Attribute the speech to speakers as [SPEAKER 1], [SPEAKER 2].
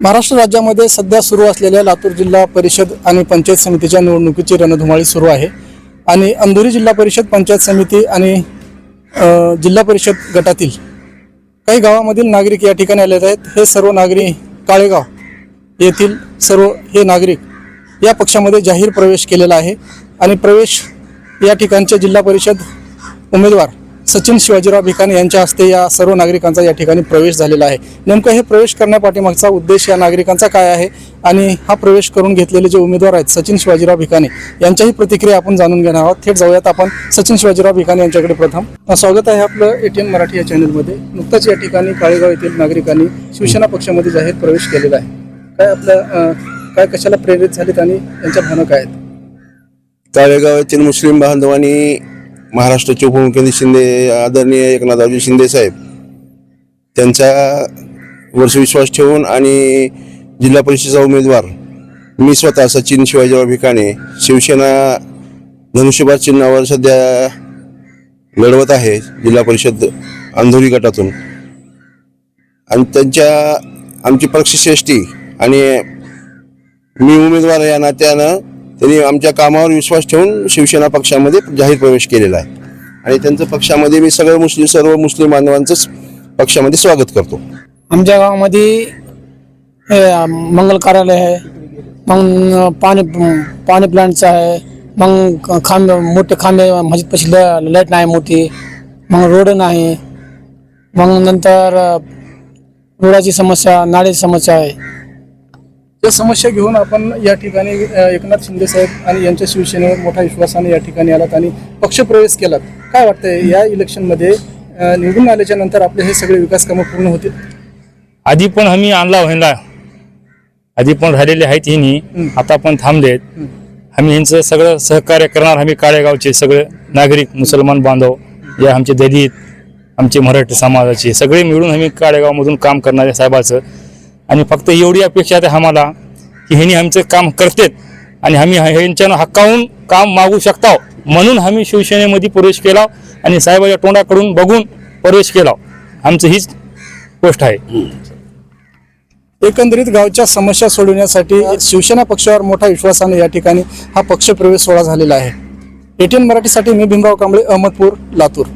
[SPEAKER 1] महाराष्ट्र राज्यामध्ये सध्या सुरू असलेल्या लातूर जिल्हा परिषद आणि पंचायत समितीच्या निवडणुकीची रणधुमाळी सुरू आहे. आणि अंधुरी जिल्हा परिषद पंचायत समिती आणि जिल्हा परिषद गटातील काही गावामधील नागरिक या ठिकाणी आलेले आहेत. हे सर्व नागरिक काळेगाव येथील सर्व हे नागरिक या पक्षामध्ये जाहीर प्रवेश केलेला आहे. आणि प्रवेश या ठिकाणचे जिल्हा परिषद उमेदवार सचिन शिवाजीराव भिकाने यांच्या हस्ते या सर्व नागरिकांचा या ठिकाणी प्रवेश झालेला आहे. नेमकं हे प्रवेश करण्यापाठीमागचा उद्देश या नागरिकांचा काय आहे आणि हा प्रवेश करून घेतलेले जे उमेदवार आहेत सचिन शिवाजीराव भिकाने यांच्याही प्रतिक्रिया आपण जाणून घेणार आहोत. थेट जाऊयात आपण. सचिन शिवाजीराव भिकाने यांच्याकडे प्रथम. स्वागत आहे आपलं एटीएन मराठी या चॅनलमध्ये. नुकताच या ठिकाणी काळेगाव येथील नागरिकांनी शिवसेना पक्षामध्ये जाहीर प्रवेश केलेला आहे. काय आपलं काय कशाला प्रेरित झालेत आणि यांच्या भावना काय आहेत?
[SPEAKER 2] ताळेगाव येथील मुस्लिम बांधवांनी महाराष्ट्राचे उपमुख्यमंत्री शिंदे आदरणीय एकनाथरावजी शिंदे साहेब त्यांचा वर्ष विश्वास ठेवून आणि जिल्हा परिषदेचा उमेदवार मी स्वतः सचिन शिवाजीराव भिकाणे शिवसेना धनुष्यबाद चिन्हावर सध्या लढवत आहे जिल्हा परिषद अंधोरी गटातून. आणि त्यांच्या आमची पक्षश्रेष्ठी आणि मी उमेदवार या नात्यानं त्यांनी आमच्या कामावर विश्वास ठेवून शिवसेना पक्षामध्ये जाहीर प्रवेश केलेला आहे. आणि त्यांचं पक्षामध्ये मी सगळं मुस्लिम सर्व मुस्लिम बांधवांचंच पक्षामध्ये स्वागत करतो.
[SPEAKER 3] आमच्या गावामध्ये मंगल कार्यालय आहे मग पाणी पाणी प्लांटचं आहे मग खांबे मोठे खांबे मस्जिद पशी लाइट नाही मोठी मग रोड नाही मग नंतर रोडाची समस्या नाळीची समस्या आहे.
[SPEAKER 1] या समस्या घेऊन आपण या ठिकाणी एकनाथ शिंदे साहेब आणि यांच्या शिवसेनेवर मोठ्या विश्वासाने या ठिकाणी आलात आणि पक्षप्रवेश केलात. काय वाटतंय या इलेक्शनमध्ये निवडून आल्याच्यानंतर आपले हे सगळे विकास कामं पूर्ण होतील?
[SPEAKER 4] आधी पण आम्ही आणला व्हायला आधी पण राहिलेले आहेत हिनी.
[SPEAKER 1] हं.
[SPEAKER 4] आता पण थांबलेत. आम्ही यांचं सगळं सहकार्य करणार. आम्ही काळेगावचे सगळे नागरिक मुसलमान बांधव या आमचे दलित आमचे मराठी समाजाचे सगळे मिळून आम्ही काळेगावमधून काम करणारे साहेबाचं. आणि फक्त एवढी अपेक्षा आहे आम्हाला की ह्यांनी आमचं काम करतेत आणि आम्ही ह्यांच्यानं हक्काहून काम मागू शकता म्हणून आम्ही शिवसेनेमध्ये प्रवेश केला आणि साहेबाच्या तोंडाकडून बघून प्रवेश केला. आमचं हीच गोष्ट आहे.
[SPEAKER 1] एकंदरीत गावच्या समस्या सोडवण्यासाठी शिवसेना पक्षावर मोठ्या विश्वासाने या ठिकाणी हा पक्षप्रवेश सोहळा झालेला आहे. एटीएन मराठीसाठी मी भीमराव कांबळे अहमदपूर लातूर.